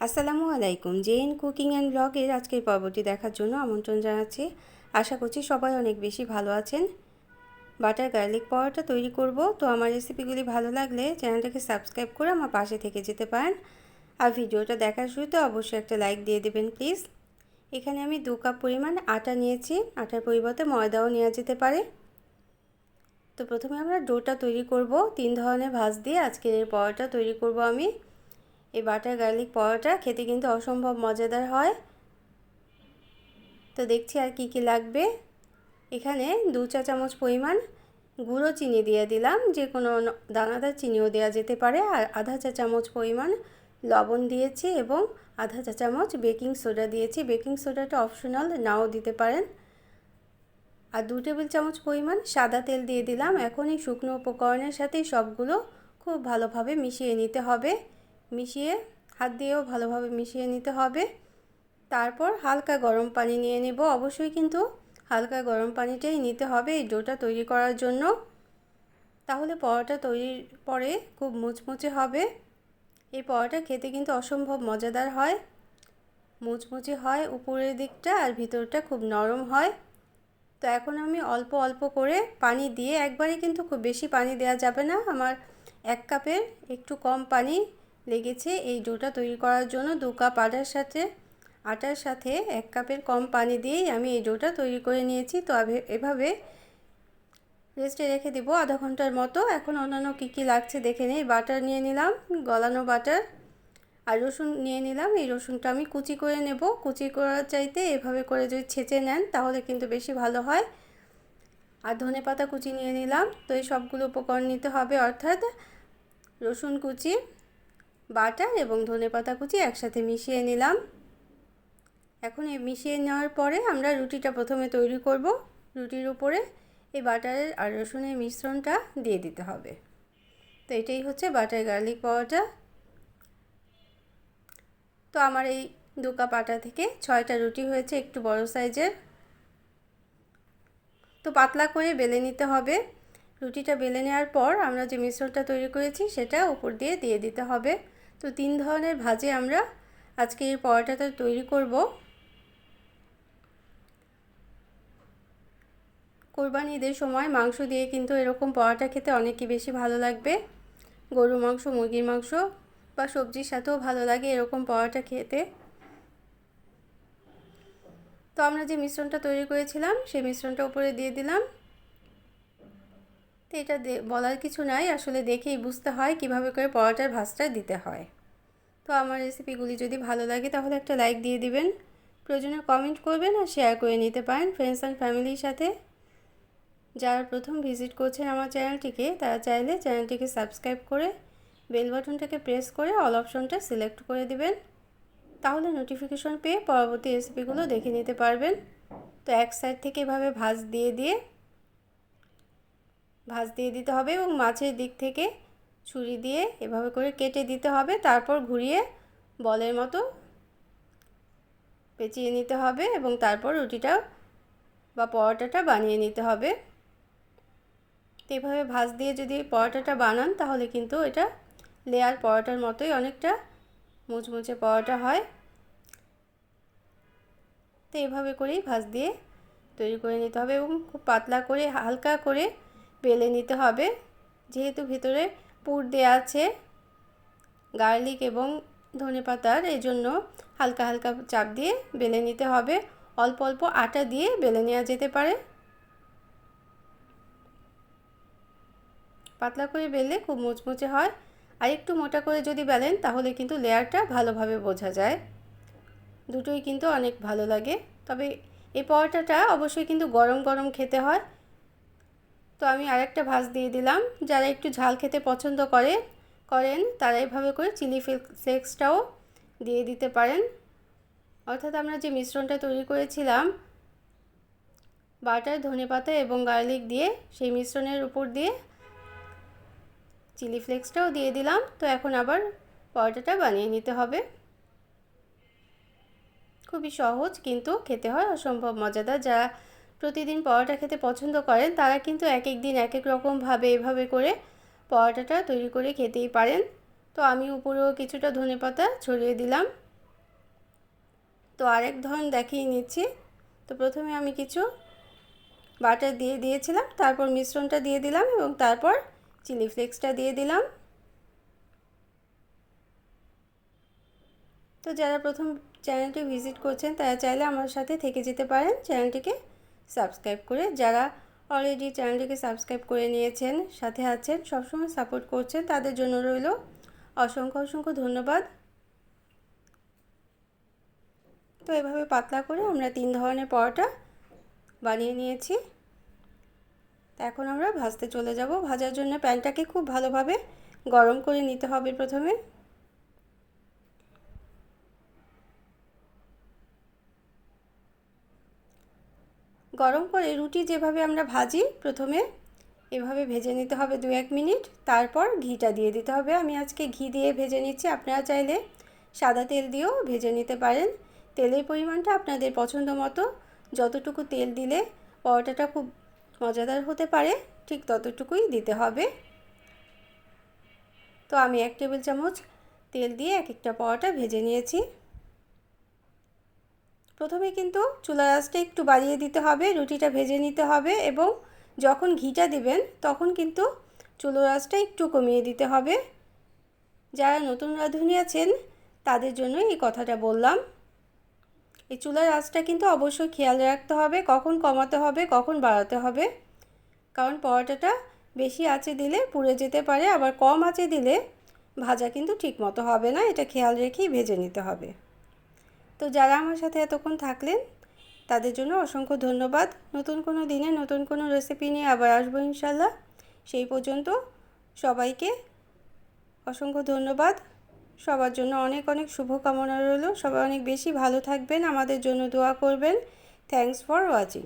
আসসালামু আলাইকুম। Gen cooking and ব্লগের আজকের পর্বটি দেখার জন্য আমন্ত্রণ জানাচ্ছি। আশা করছি সবাই অনেক বেশি ভালো আছেন। বাটার গার্লিক পাওয়াটা তৈরি করব। তো আমার রেসিপিগুলি ভালো লাগলে চ্যানেলটাকে সাবস্ক্রাইব করে আমার পাশে থেকে যেতে পারেন। আর ভিডিওটা দেখার শুরুতে অবশ্যই একটা লাইক দিয়ে দেবেন, প্লিজ। এখানে আমি দু কাপ পরিমাণ আটা নিয়েছি। আটার পরিবর্তে ময়দাও নেওয়া যেতে পারে। তো প্রথমে আমরা ডোটা তৈরি করব। তিন ধরনের ভাজ দিয়ে আজকের এই পরোটা তৈরি করব আমি। এই বাটার গার্লিক পরোটা খেতে কিন্তু অসম্ভব মজাদার হয়। তো দেখছি আর কি কি লাগবে। এখানে দু চা চামচ পরিমাণ গুঁড়ো চিনি দিয়ে দিলাম। যে কোনো দানাদার চিনিও দেওয়া যেতে পারে। আর আধা চা চামচ পরিমাণ লবণ দিয়েছি এবং আধা চা চামচ বেকিং সোডা দিয়েছি। বেকিং সোডাটা অপশনাল নাও দিতে পারেন। আর দু টেবিল চামচ পরিমাণ সাদা তেল দিয়ে দিলাম। এখন এই শুকনো উপকরণের সাথে সবগুলো খুব ভালোভাবে মিশিয়ে নিতে হবে। মিশিয়ে হাত দিয়েও ভালোভাবে মিশিয়ে নিতে হবে। তারপর হালকা গরম পানি নিয়ে নেব। অবশ্যই কিন্তু হালকা গরম পানিটাই নিতে হবে এই ডোটা তৈরি করার জন্য। তাহলে পরোটা তৈরির পরে খুব মুচমুচে হবে। এই পরোটা খেতে কিন্তু অসম্ভব মজাদার হয়। মুচমুচে হয়, উপরের দিকটা আর ভিতরটা খুব নরম হয়। তো এখন আমি অল্প অল্প করে পানি দিয়ে একবারে কিন্তু খুব বেশি পানি দেওয়া যাবে না। আমার এক কাপের একটু কম পানি লেগেছে এই ডোটা তৈরি করার জন্য দু কাপ আটার সাথে আটার সাথে এক কাপের কম পানি দিয়েই আমি এই ডোটা তৈরি করে নিয়েছি। তো এভাবে রেস্টে রেখে দেবো আধা ঘণ্টার মতো। এখন অন্যান্য কী কী লাগছে দেখে নেই। বাটার নিয়ে নিলাম, গলানো বাটার আর রসুন নিয়ে নিলাম। এই রসুনটা আমি কুচি করে নেব। কুচি করার চাইতে এভাবে করে যদি ছেঁচে নেন তাহলে কিন্তু বেশি ভালো হয়। আর ধনে পাতা কুচি নিয়ে নিলাম। তো এই সবগুলো উপকরণ নিতে হবে, অর্থাৎ রসুন কুচি বাটার এবং ধনে পাতা কুচি একসাথে মিশিয়ে নিলাম। এখন এই মিশিয়ে নেওয়ার পরে আমরা রুটিটা প্রথমে তৈরি করব। রুটির উপরে এই বাটারের আর রসুনের মিশ্রণটা দিয়ে দিতে হবে। তো এটাই হচ্ছে বাটার গার্লিক পাওয়াটা। তো আমার এই দু কাপ আটা থেকে ছয়টা রুটি হয়েছে একটু বড় সাইজের। তো পাতলা করে বেলে নিতে হবে। রুটিটা বেলে নেওয়ার পর আমরা যে মিশ্রণটা তৈরি করেছি সেটা উপর দিয়ে দিয়ে দিতে হবে। তো তিন ধরনের ভাজে আমরা আজকে এই পরোটাটা তৈরি করব। কোরবানি ঈদের সময় মাংস দিয়ে কিন্তু এরকম পরোটা খেতে অনেকই বেশি ভালো লাগবে। গরু মাংস, মুরগির মাংস বা সবজির সাথেও ভালো লাগে এরকম পরোটা খেতে। তো আমরা যে মিশ্রণটা তৈরি করেছিলাম, সেই মিশ্রণটা উপরে দিয়ে দিলাম। এটা বলার কিছু নাই। আসলে দেখেই বুঝতে হয় কীভাবে করে পরোটার ভাজটা দিতে হয়। তো আমার রেসিপিগুলি যদি ভালো লাগে তাহলে একটা লাইক দিয়ে দিবেন। প্রয়োজনে কমেন্ট করবেন আর শেয়ার করে নিতে পারেন ফ্রেন্ডস অ্যান্ড ফ্যামিলির সাথে। যারা প্রথম ভিজিট করছেন আমার চ্যানেলটিকে তারা চাইলে চ্যানেলটিকে সাবস্ক্রাইব করে বেল বাটনটাকে প্রেস করে অল অপশনটা সিলেক্ট করে দিবেন। তাহলে নোটিফিকেশন পেয়ে পরবর্তী রেসিপিগুলো দেখে নিতে পারবেন। তো এক সাইড থেকে এভাবে ভাজ দিয়ে দিয়ে ভাজ দিয়ে দিতে হবে এবং মাছের দিক থেকে ছুরি দিয়ে এভাবে করে কেটে দিতে হবে। তারপর ঘুরিয়ে বলের মতো পেঁচিয়ে নিতে হবে এবং তারপর রুটিটা বা পরোটাটা বানিয়ে নিতে হবে। তো এভাবে ভাজ দিয়ে যদি পরোটাটা বানান তাহলে কিন্তু এটা লেয়ার পরোটার মতোই অনেকটা মুচমুচে পরোটা হয়। তো এভাবে করেই ভাজ দিয়ে তৈরি করে নিতে হবে এবং খুব পাতলা করে, হালকা করে বেলে নিতে হবে। যেহেতু ভিতরে পুর দেওয়া আছে গার্লিক এবং ধনে পাতার, এই জন্য হালকা হালকা চাপ দিয়ে বেলে নিতে হবে। অল্প অল্প আটা দিয়ে বেলে নেওয়া যেতে পারে। পাতলা করে বেললে খুব মুচমুচে হয়। আর একটু মোটা করে যদি বেলেন, তাহলে কিন্তু লেয়ারটা ভালোভাবে বোঝা যায়। দুটোই কিন্তু অনেক ভালো লাগে। তবে এই পরোটাটা অবশ্যই কিন্তু গরম গরম খেতে হয়। তো আমি আরেকটা ভাজ দিয়ে দিলাম। যারা একটু ঝাল খেতে পছন্দ করে, করেন, তারা এভাবে করে চিলি ফ্লেক্সটাও দিয়ে দিতে পারেন। অর্থাৎ আমরা যে মিশ্রণটা তৈরি করেছিলাম, বাটার, ধনে পাতা এবং গার্লিক দিয়ে, সেই মিশ্রণের উপর দিয়ে চিলি ফ্লেক্সটাও দিয়ে দিলাম। তো এখন আবার পরোটাটা বানিয়ে নিতে হবে। খুবই সহজ কিন্তু খেতে হয়, অসম্ভব মজাদার। যারা প্রতিদিন পরোটা খেতে পছন্দ করেন, তারা কিন্তু এক এক দিন এক এক রকমভাবে এভাবে করে পরোটাটা তৈরি করে খেতেই পারেন। তো আমি উপরেও কিছুটা ধনে পাতা ছড়িয়ে দিলাম। তো আরেক ধরন দেখিয়ে নিচ্ছি। তো প্রথমে আমি কিছু বাটার দিয়ে দিয়েছিলাম, তারপর মিশ্রণটা দিয়ে দিলাম এবং তারপর চিলি ফ্লেক্সটা দিয়ে দিলাম। তো যারা প্রথম চ্যানেলটি ভিজিট করছেন, তারা চাইলে আমার সাথে থেকে যেতে পারেন। চ্যানেলটিকে সাবস্ক্রাইব করে যারা অলরেডি চ্যানেলটিকে সাবস্ক্রাইব করে নিয়েছেন, সাথে আছেন, সবসময় সাপোর্ট করছেন, তাদের জন্য রইল অসংখ্য অসংখ্য ধন্যবাদ। তো এভাবে পাতলা করে আমরা তিন ধরনের পরোটা বানিয়ে নিয়েছি। এখন আমরা ভাজতে চলে যাব। ভাজার জন্য প্যানটাকে খুব ভালোভাবে গরম করে নিতে হবে প্রথমে। গরম করে রুটি যেভাবে আমরা ভাজি প্রথমে, এভাবে ভেজে নিতে হবে দু এক মিনিট। তারপর ঘিটা দিয়ে দিতে হবে। আমি আজকে ঘি দিয়ে ভেজে নিচ্ছি। আপনারা চাইলে সাদা তেল দিয়েও ভেজে নিতে পারেন। তেলের পরিমাণটা আপনাদের পছন্দ মতো। যতটুকু তেল দিলে পরোটাটা খুব মজাদার হতে পারে, ঠিক ততটুকুই দিতে হবে। তো আমি এক টেবিল চামচ তেল দিয়ে এক একটা পরোটা ভেজে নিয়েছি। প্রথমে কিন্তু চুলা আঁচটা একটু বাড়িয়ে দিতে হবে, রুটিটা ভেজে নিতে হবে এবং যখন ঘিটা দিবেন তখন কিন্তু চুলোর আঁচটা একটু কমিয়ে দিতে হবে। যারা নতুন রাঁধুনি আছেন, তাদের জন্য এই কথাটা বললাম। এই চুলার আঁচটা কিন্তু অবশ্যই খেয়াল রাখতে হবে, কখন কমাতে হবে, কখন বাড়াতে হবে। কারণ পরোটাটা বেশি আঁচে দিলে পুড়ে যেতে পারে, আবার কম আঁচে দিলে ভাজা কিন্তু ঠিক মতো হবে না, এটা খেয়াল রেখেই ভেজে নিতে হবে। তো যারা আমার সাথে এতক্ষণ থাকলেন, তাদের জন্য অসংখ্য ধন্যবাদ। নতুন কোনো দিনে নতুন কোনো রেসিপি নিয়ে আবার আসব ইনশাল্লাহ সেই পর্যন্ত সবাইকে অসংখ্য ধন্যবাদ। সবার জন্য অনেক অনেক শুভকামনা রইল। সবাই অনেক বেশি ভালো থাকবেন। আমাদের জন্য দোয়া করবেন। Thanks for watching